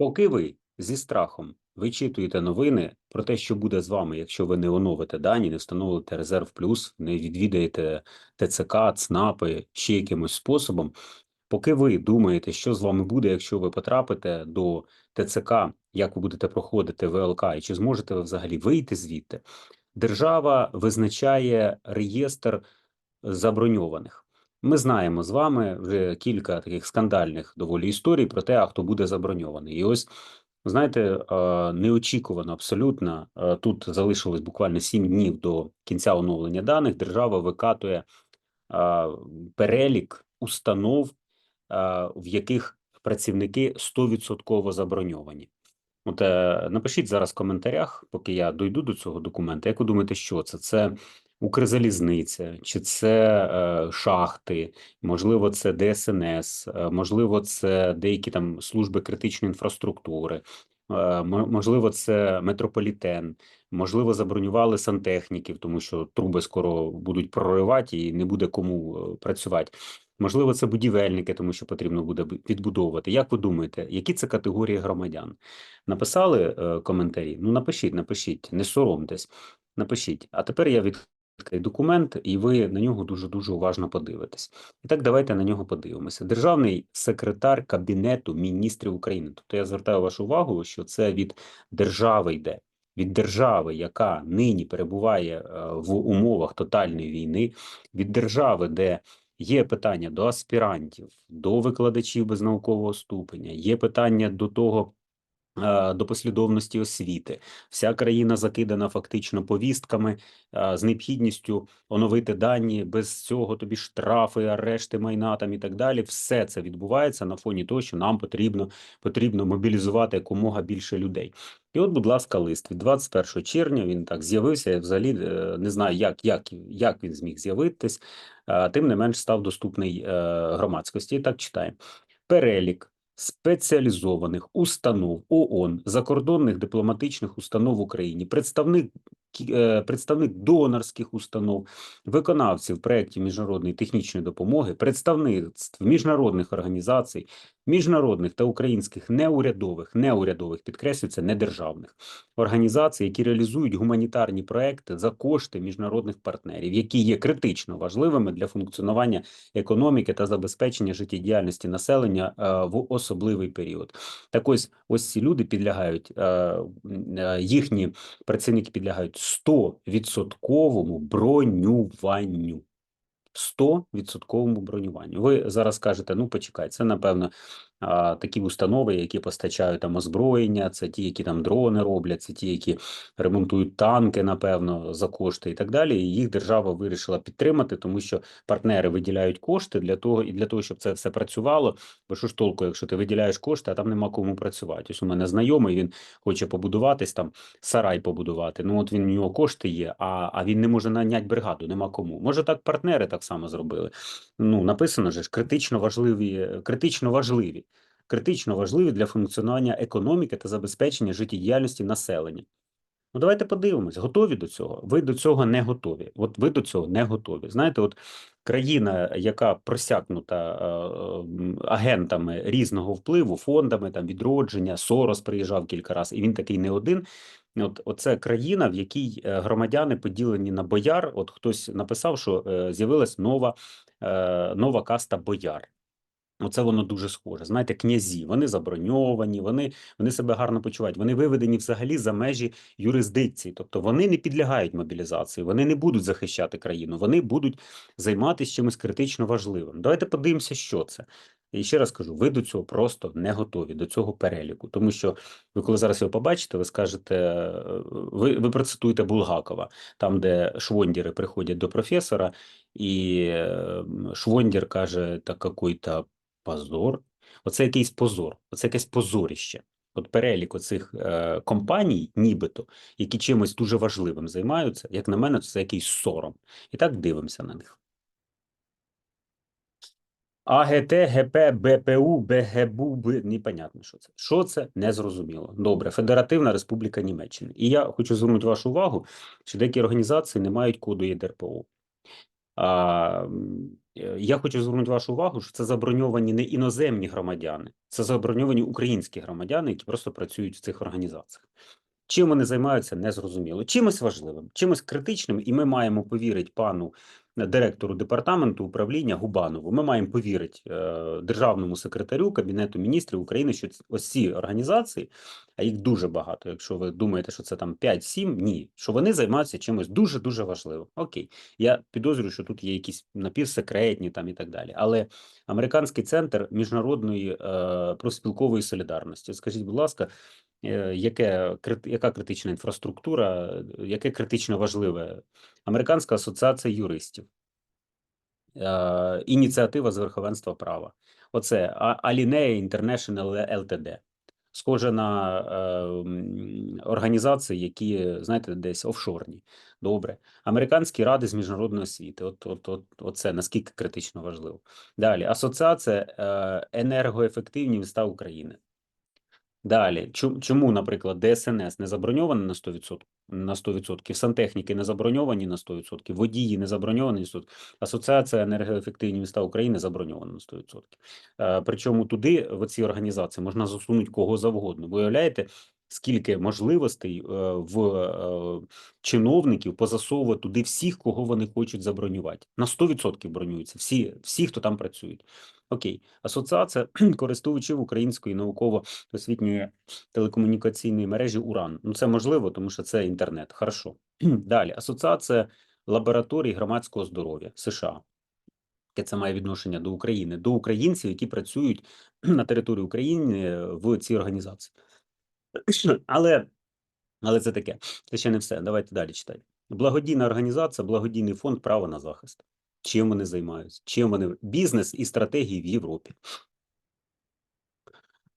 Поки ви зі страхом вичитуєте новини про те, що буде з вами, якщо ви не оновите дані, не встановите резерв плюс, не відвідаєте ТЦК, ЦНАПи ще якимось способом. Поки ви думаєте, що з вами буде, якщо ви потрапите до ТЦК, як ви будете проходити ВЛК, і чи зможете ви взагалі вийти звідти, держава визначає реєстр заброньованих. Ми знаємо з вами вже кілька таких скандальних доволі історій про те, а хто буде заброньований. І ось знаєте, е, неочікувано абсолютно е, тут залишилось буквально 7 днів до кінця оновлення даних. Держава викатує е, перелік установ, в яких працівники 100% заброньовані. От напишіть зараз в коментарях, поки я дойду до цього документа. Як ви думаєте, що це? Це Укрзалізниця, чи це е, шахти, можливо, це ДСНС, е, можливо, це деякі там служби критичної інфраструктури, е, можливо, це метрополітен, можливо, забронювали сантехніків, тому що труби скоро будуть проривати і не буде кому е, працювати. Можливо, це будівельники, тому що потрібно буде відбудовувати. Як ви думаєте, які це категорії громадян? Написали е, коментарі? Ну напишіть, напишіть, не соромтесь, напишіть. А тепер я від документ, і ви на нього дуже дуже уважно подивитесь. І так, давайте на нього подивимося. Державний секретар Кабінету міністрів України. Тобто я звертаю вашу увагу, що це від держави йде. Від держави, яка нині перебуває е, в умовах тотальної війни, від держави, де є питання до аспірантів, до викладачів без наукового ступеня, є питання до того, до послідовності освіти. Вся країна закидана фактично повістками е, з необхідністю оновити дані. Без цього тобі штрафи, арешти майна там і так далі. Все це відбувається на фоні того, що нам потрібно потрібно мобілізувати якомога більше людей. І от, будь ласка, лист від 21 червня він так з'явився. Я взагалі е, не знаю, як як, як він зміг з'явитись, тим не менш став доступний громадськості. Так читаємо перелік спеціалізованих установ ООН, закордонних дипломатичних установ в Україні, представник Е, представник донорських установ, виконавців проєктів міжнародної технічної допомоги, представництв міжнародних організацій, міжнародних та українських неурядових, неурядових підкреслюється недержавних організацій, які реалізують гуманітарні проекти за кошти міжнародних партнерів, які є критично важливими для функціонування економіки та забезпечення життєдіяльності населення е, в особливий період. Так ось ось ці люди підлягають е, їхні працівники підлягають 100% бронюванню. 100% бронюванню. Ви зараз кажете, ну почекай, це напевно такі установи, які постачають там озброєння, це ті, які там дрони роблять, це ті, які ремонтують танки, напевно, за кошти і так далі. І їх держава вирішила підтримати, тому що партнери виділяють кошти для того і для того, щоб це все працювало. Бо що ж толку, якщо ти виділяєш кошти, а там нема кому працювати. Ось у мене знайомий, він хоче побудуватись там, сарай побудувати. Ну от він у нього кошти є, а а він не може наняти бригаду, нема кому. Може так партнери так само зробили. Ну написано ж критично важливі, критично важливі критично важливі для функціонування економіки та забезпечення життєдіяльності населення. Ну, давайте подивимось, готові до цього? Ви до цього не готові. От ви до цього не готові. Знаєте, от країна, яка просякнута е, е, агентами різного впливу, фондами там відродження, Сорос приїжджав кілька разів, і він такий не один. От оце країна, в якій е, громадяни поділені на бояр. От хтось написав, що з'явилась нова, нова каста бояр. Оце воно дуже схоже. Знаєте, князі, вони заброньовані, вони вони себе гарно почувають. Вони виведені взагалі за межі юрисдикції. Тобто вони не підлягають мобілізації, вони не будуть захищати країну, вони будуть займатися чимось критично важливим. Давайте подивимося, що це. І ще раз кажу: ви до цього просто не готові, до цього переліку. Тому що ви, коли зараз його побачите, ви скажете, ви ви процитуєте Булгакова, там, де швондіри приходять до професора, і ем, швондір каже, та какой-то позор. Оце якийсь позор, оце якесь позоріще. От перелік оцих е, компаній, нібито, які чимось дуже важливим займаються, як на мене, це якийсь сором. І так дивимося на них. АГТ, ГП, БПУ, БГБУ, Б... непонятно, що це. Що це? Незрозуміло. Добре, Федеративна Республіка Німеччини. І я хочу звернути вашу увагу, що деякі організації не мають коду ЄДРПО. А, Я хочу звернути вашу увагу, що це заброньовані не іноземні громадяни, це заброньовані українські громадяни, які просто працюють в цих організаціях. Чим вони займаються, незрозуміло. Чимось важливим, чимось критичним, і ми маємо повірити пану е, директору департаменту управління Губанову. Ми маємо повірити е, державному секретарю Кабінету міністрів України, що ось ці організації, а їх дуже багато. Якщо ви думаєте, що це там 5-7, ні, що вони займаються чимось дуже дуже важливим. Окей, я підозрюю, що тут є якісь напівсекретні там і так далі. Але американський центр міжнародної е, профспілкової солідарності. Скажіть, будь ласка, яке яка критична інфраструктура, е, яке критично важливе? Американська асоціація юристів, е, ініціатива з верховенства права. Оце А- Alinea International LTD. Схоже на е, організації, які, знаєте, десь офшорні. Добре. Американські ради з міжнародної освіти. От, от, от, оце наскільки критично важливо. Далі. Асоціація е, енергоефективні міста України. Далі, чому, наприклад, ДСНС не заброньовані на 100%, на 100%, сантехніки не заброньовані на 100%, водії не заброньовані на 100%, Асоціація енергоефективні міста України заброньована на 100%. Е, Причому туди, в ці організації, можна засунути кого завгодно. Ви уявляєте, скільки можливостей е, в е, чиновників позасовувати туди всіх, кого вони хочуть забронювати. На 100% бронюються, всі, всі, хто там працюють. Окей, асоціація користувачів української науково-освітньої телекомунікаційної мережі УРАН. Ну це можливо, тому що це інтернет. Хорошо. Далі. Асоціація лабораторій громадського здоров'я США. Яке це має відношення до України, до українців, які працюють на території України в цій організації. Але, але це таке. Це ще не все. Давайте далі читати. Благодійна організація, благодійний фонд право на захист. Чим вони займаються? Чим вони бізнес і стратегії в Європі?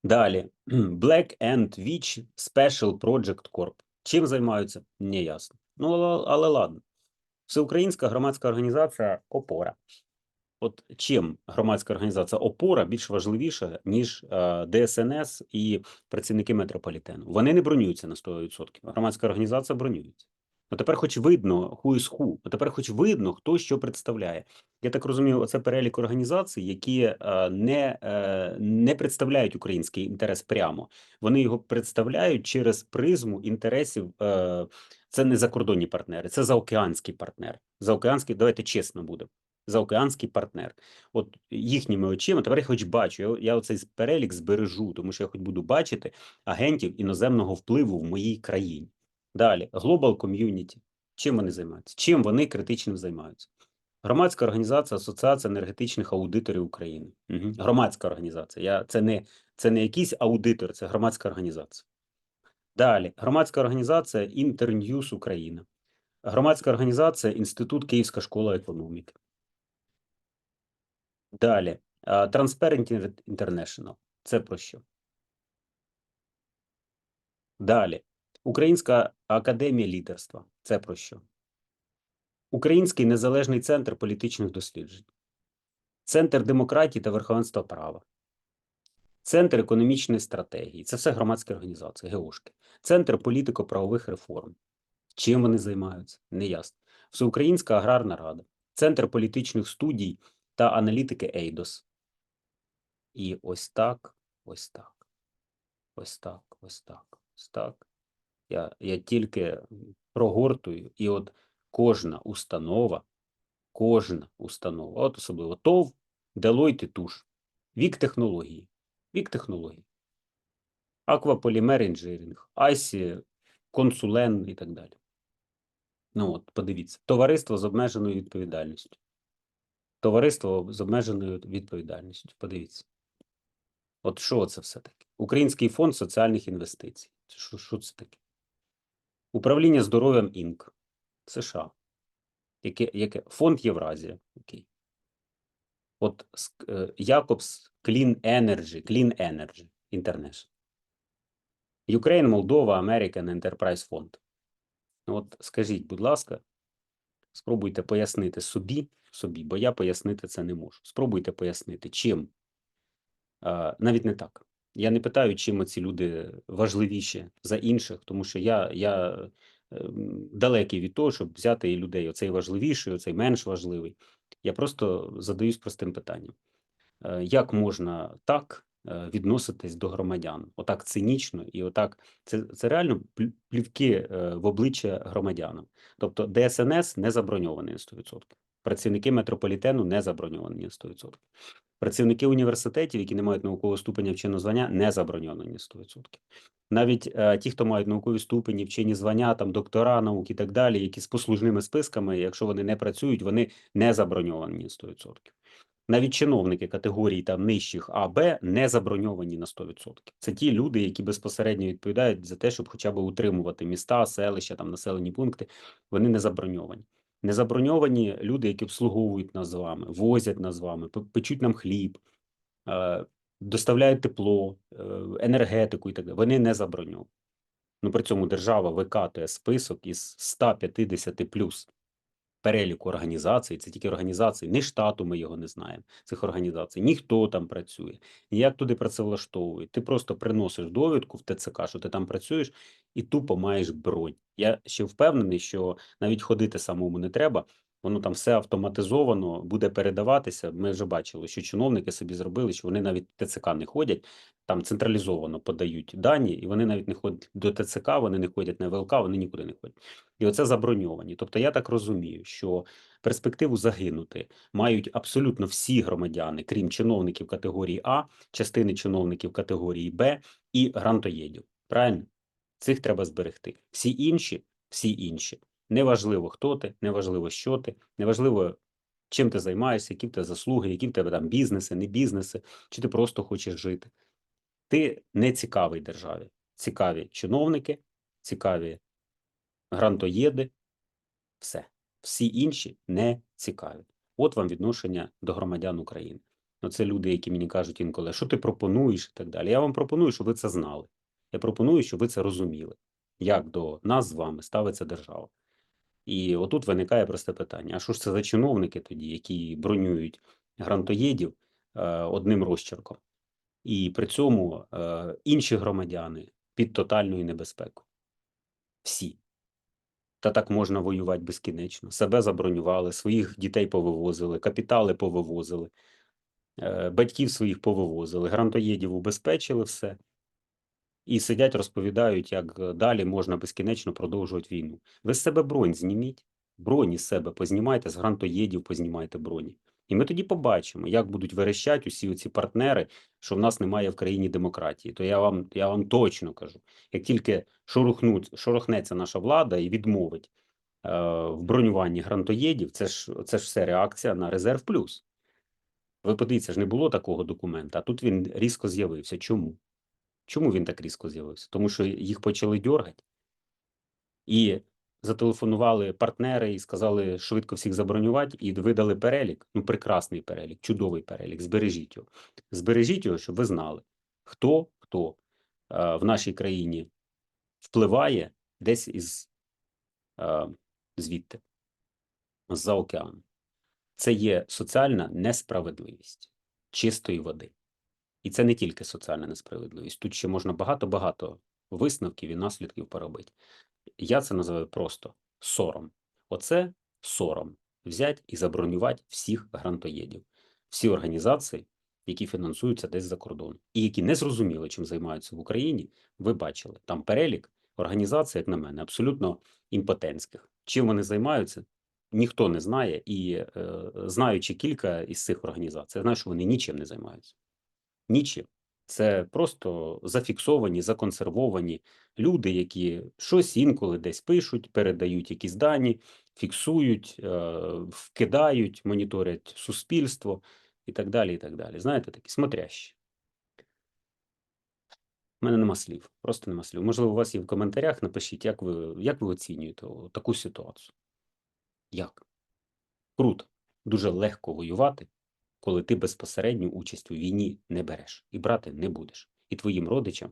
Далі Black and Witch Special Project Corp. Чим займаються? Не ясно. Ну, але, але ладно. Всеукраїнська громадська організація Опора. От чим громадська організація Опора більш важливіша, ніж е, ДСНС і працівники метрополітену? Вони не бронюються на 100%. Громадська організація бронюється. Ну тепер хоч видно who is who. Ну тепер хоч видно, хто що представляє. Я так розумію, це перелік організацій, які е, не, е, не представляють український інтерес прямо. Вони його представляють через призму інтересів. Це не закордонні партнери, це заокеанський партнер. Заокеанський, давайте чесно будемо. Заокеанський партнер. От їхніми очима, тепер я хоч бачу. Я, я оцей перелік збережу, тому що я хоч буду бачити агентів іноземного впливу в моїй країні. Далі, Global Community. Чим вони займаються? Чим вони критичним займаються? Громадська організація Асоціація енергетичних аудиторів України. Угу. Громадська організація. Я, це, не, це не якийсь аудитор, це громадська організація. Далі, громадська організація Інтерньюз Україна. Громадська організація Інститут Київська школа економіки. Далі, Transparent International. Це про що? Далі, Українська академія лідерства. Це про що? Український незалежний центр політичних досліджень, Центр демократії та верховенства права, Центр економічної стратегії. Це все громадські організації, ГЕОшки. Центр політико-правових реформ. Чим вони займаються? Неясно. Всеукраїнська аграрна рада, Центр політичних студій та аналітики Ейдос. І ось так, ось так, ось так, ось так, ось так. Я, я тільки прогортую, і от кожна установа, кожна установа, от особливо ТОВ, Deloitte Туш, вік технології, вік технології, акваполімер інжирінг, Айсі, консулен і так далі. Ну от, подивіться, товариство з обмеженою відповідальністю. Товариство з обмеженою відповідальністю. Подивіться. От що це все таке? Український фонд соціальних інвестицій. Що, що це таке? Управління здоров'ям Інк. США. Яке, яке? Фонд Євразія. Окей. От е, Якобс Clean Energy, Clean Energy International. Ukraine, Молдова, American Enterprise Fund. Ну, От скажіть, будь ласка, спробуйте пояснити собі, собі, бо я пояснити це не можу. Спробуйте пояснити, чим. Навіть не так. Я не питаю, чим ці люди важливіші за інших, тому що я, я ем, далекий від того, щоб взяти людей. Оцей важливіший, оцей менш важливий. Я просто задаюсь простим питанням: Е, як можна так е, відноситись до громадян? Отак цинічно і отак це, це реально плівки е, в обличчя громадянам. Тобто ДСНС не заброньований на 100%. Працівники метрополітену не заброньовані на 100%. Працівники університетів, які не мають наукового ступеня вченого звання, не заброньовані на 100%. Навіть е, ті, хто мають наукові ступені, вчені звання, там доктора наук і так далі, які з послужними списками, якщо вони не працюють, вони не заброньовані на 100%. Навіть чиновники категорії там нижчих А, Б не заброньовані на 100%. Це ті люди, які безпосередньо відповідають за те, щоб хоча б утримувати міста, селища, там населені пункти. Вони не заброньовані. Не заброньовані люди, які обслуговують нас з вами, возять нас з вами, печуть нам хліб, е, доставляють тепло, е, енергетику і так далі. Вони не заброньовані. Ну при цьому держава викатує список із 150 плюс переліку організацій. Це тільки організації, не штату ми його не знаємо. Цих організацій, ніхто там працює, ніяк туди працевлаштовують. Ти просто приносиш довідку в ТЦК, що ти там працюєш, і тупо маєш бронь. Я ще впевнений, що навіть ходити самому не треба. Воно там все автоматизовано буде передаватися. Ми вже бачили, що чиновники собі зробили, що вони навіть ТЦК не ходять, там централізовано подають дані, і вони навіть не ходять до ТЦК, вони не ходять на ВЛК, вони нікуди не ходять. І оце заброньовані. Тобто я так розумію, що перспективу загинути мають абсолютно всі громадяни, крім чиновників категорії А, частини чиновників категорії Б і грантоєдів. Правильно? Цих треба зберегти. Всі інші, всі інші. Неважливо, хто ти, неважливо, що ти, неважливо, чим ти займаєшся, які в тебе заслуги, які в тебе там бізнеси, не бізнеси, чи ти просто хочеш жити. Ти не цікавий державі. Цікаві чиновники, цікаві грантоєди, все. Всі інші не цікаві. От вам відношення до громадян України. Ну, це люди, які мені кажуть інколи, що ти пропонуєш і так далі. Я вам пропоную, щоб ви це знали. Я пропоную, щоб ви це розуміли, як до нас з вами ставиться держава. І отут виникає просте питання: а що ж це за чиновники тоді, які бронюють грантоєдів е, одним розчерком, і при цьому е, інші громадяни під тотальною небезпекою? Всі. Та так можна воювати безкінечно. Себе забронювали, своїх дітей повивозили, капітали повивозили, е, батьків своїх повивозили, грантоєдів убезпечили все. І сидять, розповідають, як е, далі можна безкінечно продовжувати війну. Ви з себе бронь зніміть, броні з себе познімайте, з грантоєдів познімайте броні. І ми тоді побачимо, як будуть верещать усі ці партнери, що в нас немає в країні демократії. То я вам, я вам точно кажу, як тільки шорухнуть, шорохнеться наша влада і відмовить е, в бронюванні грантоєдів, це ж це ж все реакція на резерв плюс. Ви подивіться, ж не було такого документа, а тут він різко з'явився. Чому? Чому він так різко з'явився? Тому що їх почали дьоргати і зателефонували партнери і сказали швидко всіх забронювати, і видали перелік. Ну, прекрасний перелік, чудовий перелік. Збережіть його. Збережіть його, щоб ви знали, хто хто е, в нашій країні впливає десь із е, звідти, з-за океану. Це є соціальна несправедливість чистої води. І це не тільки соціальна несправедливість. Тут ще можна багато-багато висновків і наслідків поробити. Я це називаю просто сором. Оце сором взяти і забронювати всіх грантоєдів, всі організації, які фінансуються десь за кордоном, і які не зрозуміли, чим займаються в Україні. Ви бачили там перелік організацій, як на мене, абсолютно імпотентських. Чим вони займаються, ніхто не знає, і е, знаючи кілька із цих організацій, я знаю, що вони нічим не займаються. Нічим. Це просто зафіксовані, законсервовані люди, які щось інколи десь пишуть, передають якісь дані, фіксують, е, вкидають, моніторять суспільство і так далі. і так далі. Знаєте, такі смотрящі. У мене нема слів, просто нема слів. Можливо, у вас є в коментарях, напишіть, як ви, як ви оцінюєте таку ситуацію. Як? Круто. Дуже легко воювати, коли ти безпосередню участь у війні не береш і брати не будеш. І твоїм родичам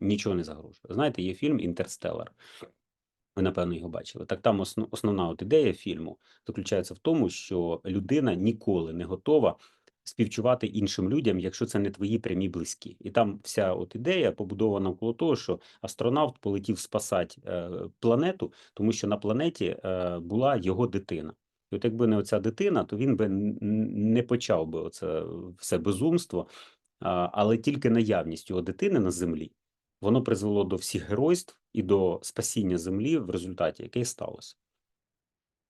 нічого не загрожує. Знаєте, є фільм Інтерстеллар. Ви, напевно, його бачили. Так там основ, основна от ідея фільму заключається в тому, що людина ніколи не готова співчувати іншим людям, якщо це не твої прямі близькі. І там вся от ідея побудована навколо того, що астронавт полетів спасати е, планету, тому що на планеті е, була його дитина. І от якби не оця дитина, то він би не почав би оце все безумство, але тільки наявність його дитини на землі, воно призвело до всіх геройств і до спасіння землі в результаті, яке сталося.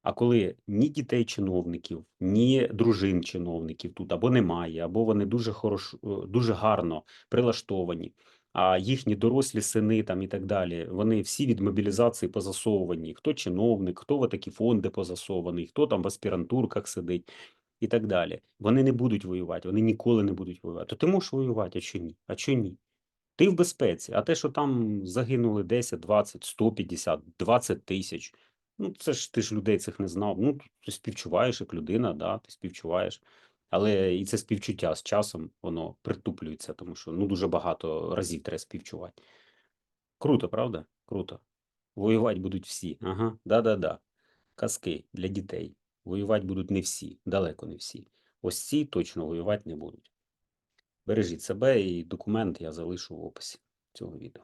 А коли ні дітей чиновників, ні дружин чиновників тут або немає, або вони дуже хорош, дуже гарно прилаштовані, а їхні дорослі сини там і так далі, вони всі від мобілізації позасовувані. Хто чиновник, хто в такі фонди позасований, хто там в аспірантурках сидить і так далі. Вони не будуть воювати, вони ніколи не будуть воювати. То ти можеш воювати, а що ні? А що ні? Ти в безпеці, а те, що там загинули 10, 20, 150, 20 тисяч, ну це ж ти ж людей цих не знав. Ну, ти співчуваєш як людина, да, ти співчуваєш. Але і це співчуття з часом воно притуплюється, тому що ну дуже багато разів треба співчувати. Круто, правда? Круто. Воювати будуть всі. Ага, да-да-да. Казки для дітей. Воювати будуть не всі, далеко не всі. Ось ці точно воювати не будуть. Бережіть себе і документ я залишу в описі цього відео.